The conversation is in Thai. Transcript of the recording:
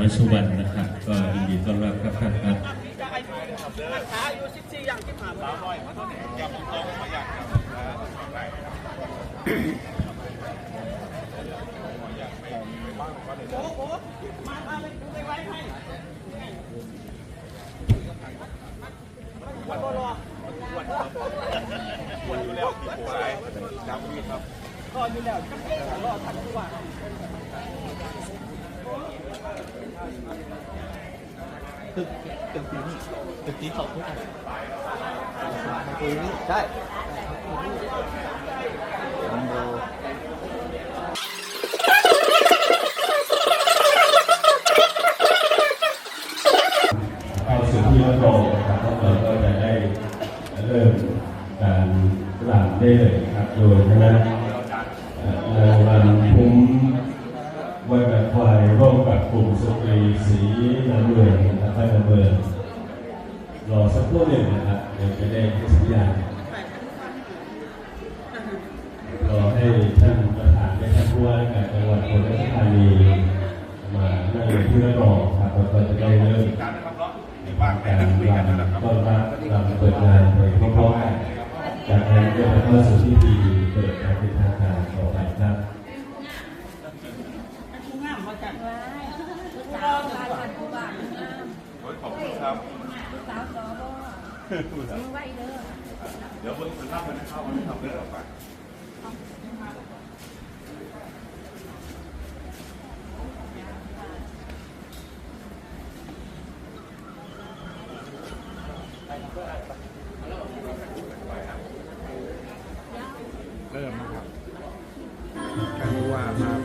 อยสุวรรณนะครับ ก็ยินดีต้อนรับครับท่านครับขาอยู่สิบสี่อย่างที่ผ่านมา ตึกตึกนี้ตึกนี้เขาพูดอะไรตึกนี้ใช่คอนโดเข้าสู่ที่รับรองนะครับพวเราก็จะได้เริ่มการหลังได้เลยครับ โดยคณะเอ่อนางรำคุ้ม ไว้แบบควายร่วมกับกลุ่มสตรีสีน้ำเงินนะครับน้ำเงินรอสักครู่หนึ่งนะครับเดี๋ยวจะได้สัญญาณรอให้ท่านประธานได้ท่านผู้ว่าการจังหวัดอุบลราชธานีมานั่งอยู่ที่รับรองครับแล้วก็จะได้เริ่มการรำต้อนรับรำเปิดงานไปพร้อมๆกันจากนั้นก็จะเข้าสู่พิธีเปิดการเป็ับสาวสอวเด้อเดี๋ยวคนคนรับมันเข้ามันทำเรื่องออกไปเริ่มนะครับการว่ามา